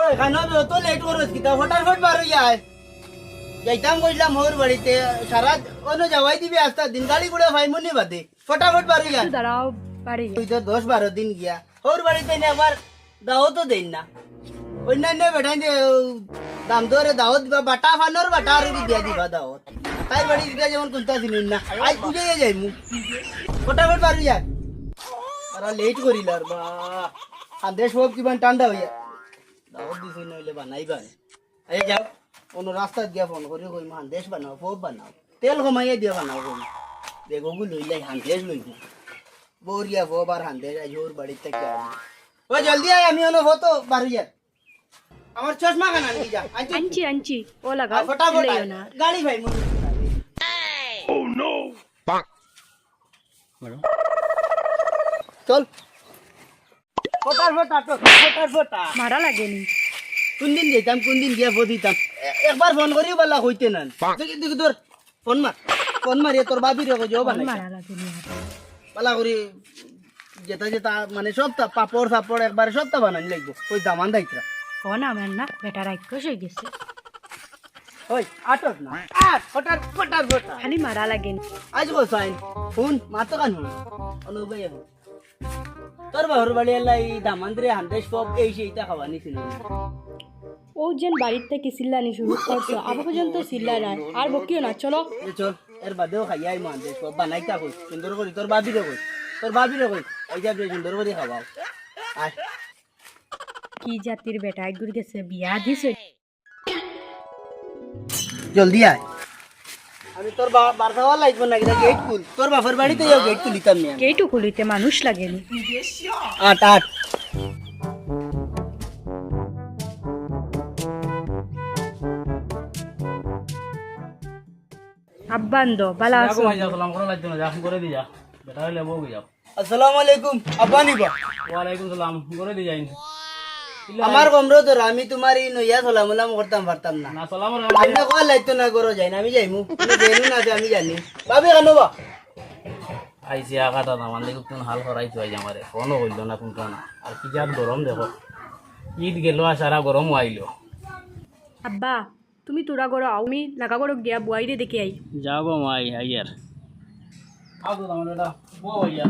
ও এখানে তো লেট করো কিতা ফটাফট বার যায় যাইতাম কইলাম মোর বাড়িতে। সারা অন্য যাওয়াই দিবি আস্তা দিন গাড়ি গুড়ে ভাইমনি বাদে। ফটাফট বার যায় দাঁড়াও বাড়ি তুই তো দশ বারো দিন গিয়া। ওর বাড়িতে নে একবার দাওয়াত তো দেন না। অন্যান্য বেটাই দে দাম দাওয়াত দিবা বাটা ফানোর বাটা আর দিয়া দিবা দাওয়াত তাই বাড়ি দিটা যেমন কোনটা ছিলেন না আজ বুঝে যাই মু ফটাফট পারবি যাক তারা লেট করিল আর বা আদেশ সব কিমান ঠান্ডা হইয়া। দাওয়াত দিছি নইলে বানাইবা এই যাও কোন রাস্তা দিয়া ফোন করে কই মান দেশ বানাও ফোপ বানাও তেল কমাইয়া দিয়া বানাও কই দেখো গু লইলাই হান্দেশ লইবো বৌরিয়া ভো বার হান্দে যাই ওর বাড়িতে থেকে আমি ও জলদি আয় আমি হলো হতো বাড়িয়া আমার চশমা কানা নিয়ে যা আনছি আনছি আনছি ও আর লাগাও ফটাফট চিল্লাইও আয়। না গাড়ি ভাই মুনি চল আ। মারা লাগেনি। কোন দিন যেতাম কোন দিন গিয়া ফো দিতাম? এ- একবার ফোন করিও বলা হইতে না দেখি তোর ফোন মার ফোন মারিয়ে তোর বাবি রে যাও বানাই মারা করি যেটা যেটা মানে সবটা পাপড় সাপড় একবারে সবটা বানানি লাগবো। ওই দামান দায়িত্রা কোন আমার না বেটা রাক্ষস হয়ে গেছে। ওই আটক না। ফটার ফটার ফটা খালি মারা লাগেনি। আজ গো সাইন শুন মাতো কান শুন অনুবাই হো তোর বাহুর বাড়ি এলা এই দামান দিয়ে হান্দেশ পপ এই সেইটা খাওয়া নিছিল ও যেন বাড়ির থেকে চিল্লানি শুরু করছ আবু পর্যন্ত চিল্লা নাই। আর বকিও না চলো। চল এর বাদেও খাইয়া আইমো হান্দেশ পপ। বানাইতা কই সুন্দর করে তোর বাবিরে কই তোর বাবিরে কই এই যা সুন্দর করে খাওয়াও আয় কি জাতির বেটা একগুর গেছে বিয়া দিছে। জলদি আয় আমি তোর বা- বার খাওয়া লাগবো না এটা গেট খুল। তোর বাপের বাড়িতে যাও গেট খুলিতাম না কেইটু খুলিতে মানুষ লাগেনি। আট আট। আব্বান্দ বালা আছো সালাম করা লাগতো না যা করে দি যা। বেটা হইলে বউ যাও? আসসালামু আলাইকুম আব্বা নিবা ওয়ালাইকুম সালাম করে দি যাই। আমার কমরো তো আমি তোমার এই নইয়া সালাম সালাম করতাম পারতাম না। না সালাম আপনি কোয়া লাইতো না করো যাই না আমি যাইমু দেনু না আমি জানি। ভাবি কেন বা আইসি আঘাত আমার দেখো কোন হাল করাইতো আই আমারে ফোনও হইল না কোন না আর কি যাত গরম দেখো ঈদ গেল আর সারা গরম আইলো আব্বা তুমি তোরা করো আমি লাগা করো গিয়া বুয়াইরে দেখে আই যাব মাই আইয়ার আও তো আমার এটা বউ আইয়া।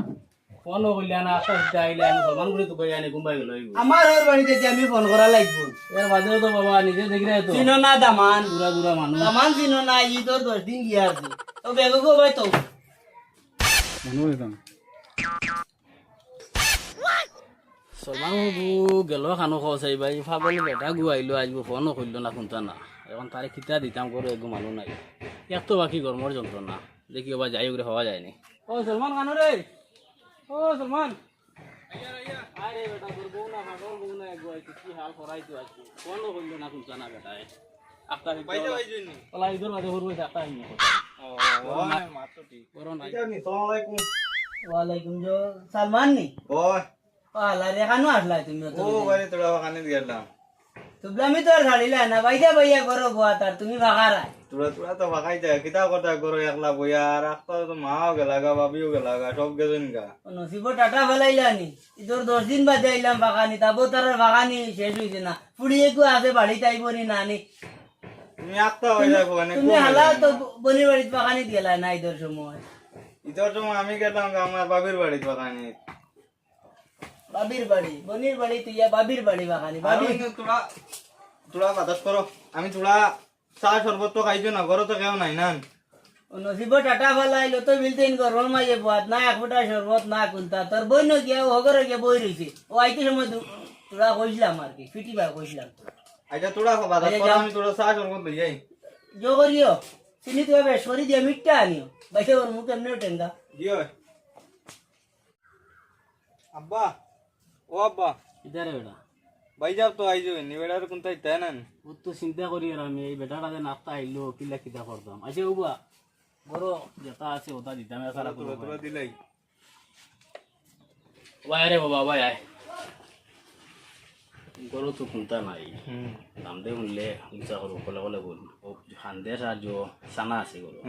ফোনও হইল না আস্তে আইলে আমি সলমান করে তো কই আনি কুম্বাই গেল আমার ওর বাড়িতে যে আমি ফোন করা লাগবো। এর বাদেও তো বাবা নিজে দেখি রে তো। চিনো না দামান। দূরা দূরা মানুষ দামান চিনো না ঈদর দশ দিন গিয়া আছে। তো বেগো গো ভাই তো সলমান গু গেল খানো খাও চাইবা ফাবল বেটা গু আইলো আইব ফোনও করল না শুনতা না। এখন তারে খিতা দিতাম করো একগু মানুষ নাই। এক তো বাকি গরমর যন্ত্রণা দেখি ওবা যাই করে হওয়া যায়নি ও সলমান খানো রে ও সলমান। আরে বেটা তোর বউ না ফাগল বউ না একগু আইছে কি হাল করাইতো আজকে। ফোনও করল না শুনতা না বেটায় আক্তার ওলা ইদর বাদে হরবই আক্তার হিনে গরম নাই। ওয়ালাইকুম জো সালমান নি? ওই পালা রে খানো আসলা তুমি। তো ও বাইরে তোরা ওখানে গেলাম। না বাইয়া করো গোয়া তার তুমি ভাগারা তোরা তোরা তো ভাগাই যায় কিতা কথা করো একলা বইয়া আর একটা তো মাও গেলা গা বাবিও গেলা গা সব গেছেন গা নসিব টাটা ফেলাইলা নি তোর দশ দিন বাদে আইলাম বাগানি তাবো তার বাগানি শেষ হয়েছে না। ফুড়িয়ে কু আছে বাড়িতে আইব নি না নি। তুমি একটা হয়ে যাব মানে তুমি হালা তো বনির বাড়িতে বাগানি গেলা না ঈদের সময়? ইতর সময় আমি গেলাম আমার বাবির বাড়ি বাগানে বাবির বাড়ি বনির বাড়ি তুই বাবির বাড়ি বাগানি। বাবি। তোরা তোরা বাতাস করো। আমি তোরা চা শরবত তো খাইছো না ঘরে তো কেউ নাই না নসিব টাটা ফেলাইলো তো বিলতে ইন গরম মাইয়ে বাদ না এক ফুটা শরবত না কুন্তা তোর বই ন গিয়া হগরে গিয়া বই রইছে ও আইতে সময় তোরা কইছিলাম আর কি ফিটিবা কইছিলাম আচ্ছা তোরা বাতাস করো আমি তোরা চা শরবত লই যাই জো করিও চিনি তুই বেশ করি দিয়া মিটটা আনিও বাইসে ওর মুখ এমনি টেঙ্গা দিও আব্বা। ও আব্বা ইদারে বেটা ভাই যাব তো আইজো নিবেড়ার কোন তাই তাই না ও তো চিন্তা করি আর আমি এই বেটাটা যে নাস্তা আইলো কিলা কিতা করতাম আচ্ছা উবা বড় যেটা আছে ওটা দিতাম এছাড়া তোরা তোরা দিলাই ভাই আরে বাবা ভাই আয় গরু তো শুনতা নাই হুম দাম দে শুনলে কলে কলে বল ও খান্দেশ আর জো সানা আছে গরু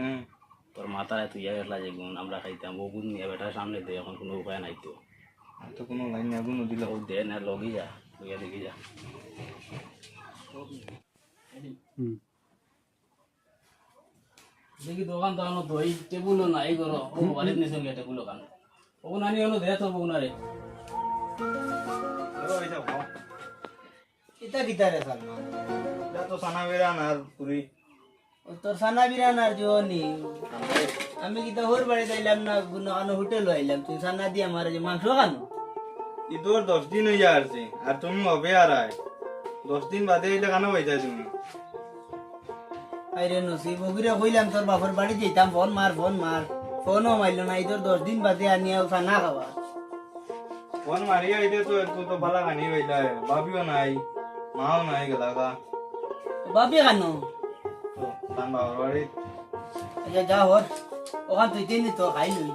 তোর মাথায় তুই গেলা যে গুণ আমরা খাইতাম ও গুণ নিয়ে বেটার সামনে দে এখন কোনো উপায় নাই তো তো কোনো লাইন আগুন দিলা। ও দে না লগি যা লইয়া দেখি যা। দেখি দোকান তো আনো দই টেবুলও নাই করো ও বাড়িতে নিয়ে চলে টেবুল দোকান ও নানি হলো দে তো বউনারে এবার ওইটা খাও। এটা কিতারে সালমান? তো সানা বেরান আর পুরি। ও তোর সানা বিরানার জনি আমি কিতা হোর বাড়িতে আইলাম না কোনো হোটেল আইলাম। তুই সানা দিয়ে আমার যে মাংস খানো? ঈদর দশ দিন হইয়া আসছে আর তুমি হবে আর আয় দশ দিন বাদে এলে কেন হইতা তুমি? আইরে নসিব ওগুরে কইলাম তোর বাপর বাড়ি যেতাম ফোন মার ফোন মার। ফোনও মারলো না তোর দশ দিন বাদে আনিয়া খানা খাওয়া। ফোন মারিয়া আইতে তো একটু তো বালা খানি হইলা বাবিও নাই মাও নাই গেলাগা বাবি খানো তো তান বাবার বাড়ি। আচ্ছা যা হর ওখান তুই চিনি তো খাই লই।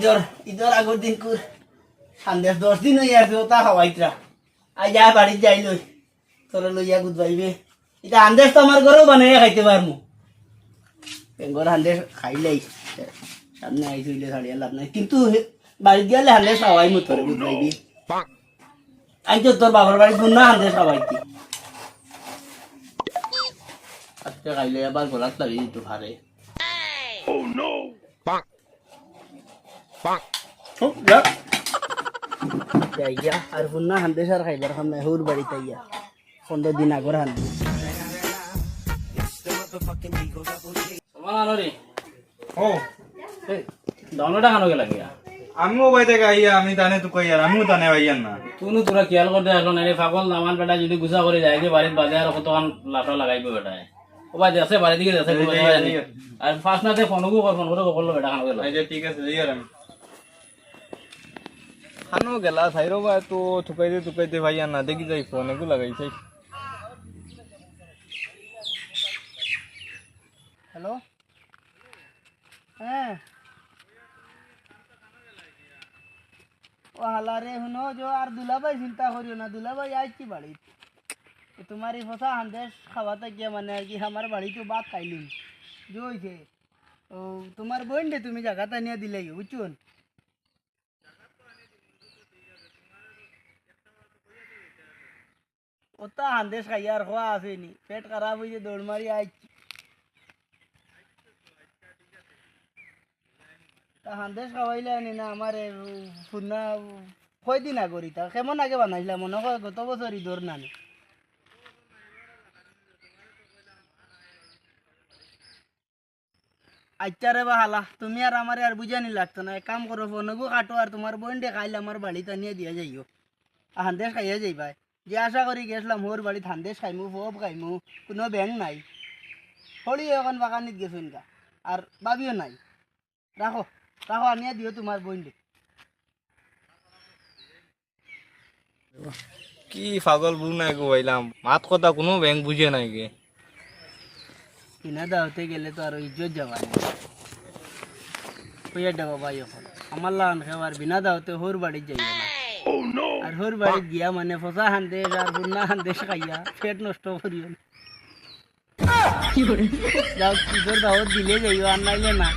ইদর ইদর আগর দিন কুর সন্দেশ দশ দিন হয়ে আছে তা খাওয়াইতরা আই যা বাড়ি যাই লই তোর লইয়া গুদ পাইবে এটা আন্দেশ তো আমার ঘরেও বানাইয়া খাইতে পারমু বেঙ্গর হান্দেশ খাইলেই সামনে আইসইলে ছাড়িয়া লাভ নাই। কিন্তু বাড়ি গেলে হান্দেশ খাওয়াই মো তোর গুদ পাইবি আই তো তোর বাবার বাড়ি শুন না হান্দেশ খাওয়াইতি আজকে খাইলে আবার গলাত লাগি দিত ভারে যাইয়া আর পুন্না হান্দেশ আর খাইবার খাম নাই হুর বাড়িতে ইয়া পনেরো দিন আগর হান্দি ও ডাউনলোড খানো গে লাগিয়া আমিও বাই থেকে আইয়া আমি তানে তো কই আর আমিও তানে আইয়ান না তুনু তোরা খেয়াল করতে আসলো না রে পাগল নামান বেটা যদি গুছা করে যায় যে বাড়ির বাজে আর কতক্ষণ লাফা লাগাইব বেটায় ও বাজে আছে বাড়ি দিকে যে, আর ফার্স্ট নাতে ফোনকো কর ফোন করে করল বেটা খানো গেল ঠিক আছে যাই আর আমি খানো গেলা সাইরো বা তো থুকাইতে থুকাইতে ভাইয়া না দেখি যাই ফোন এগু লাগাইছে হ্যালো হ্যাঁ ও হালারে শুনো যে আর দুলাভাই চিন্তা করিও না দুলাভাই আইছি বাড়ি তোমার এই ফসা হান্দেশ খাওয়াতে গিয়ে মানে আর কি আমার বাড়িতে ভাত খাইলিম যে হয়েছে ও তোমার বোন দে তুমি জায়গাটা নিয়ে দিলে বুঝছুন ওটা হান্দেশ খাইয়ার খোয়া আসেনি পেট খারাপ হয়েছে, দৌড় মারি আইছি। তা হান্দেশ খাওয়াইলে আনি না, আমার ফুনা কয়দিন আগরি? তা কেমন আগে বানাইছিলাম মনে হয় গত বছর ঈদর নানি। আচ্ছা বা হালা তুমি আর আমার আর বুঝানি লাগতো না। কাম করো ফোনগু কাটো আর তোমার বোন ডে খাইলে আমার বাড়িতে নিয়ে দিয়ে যাইও। হান্দেশ খাইয়া যাইবাই। যে আশা করি গেছিলাম ওর বাড়িতে হান্দেশ খাইমু ফব খাইমু কোনো ব্যাংক নাই হলি এখন বাগানিত গেছুন গা আর বাবিও নাই রাখো রাখো আনিয়া দিও তোমার বোন ডে কি পাগল বউ নাই গো হইলাম মাত কথা কোনো ব্যাংক বুঝে নাই গে কিনা দাওতে গেলে তো আর ইজ্জত যাবা কইয়া দেবো ভাই এখন আমার লাগান খাবার বিনা দাওতে হোর বাড়ি যাইবে না আর হোর বাড়ি গিয়া মানে ফসা হান্দেশ আর বুন্না হান্দেশ খাইয়া পেট নষ্ট করিও। যাও, কিশোর দাওয়াত দিলে যাইও, আর নাইলে না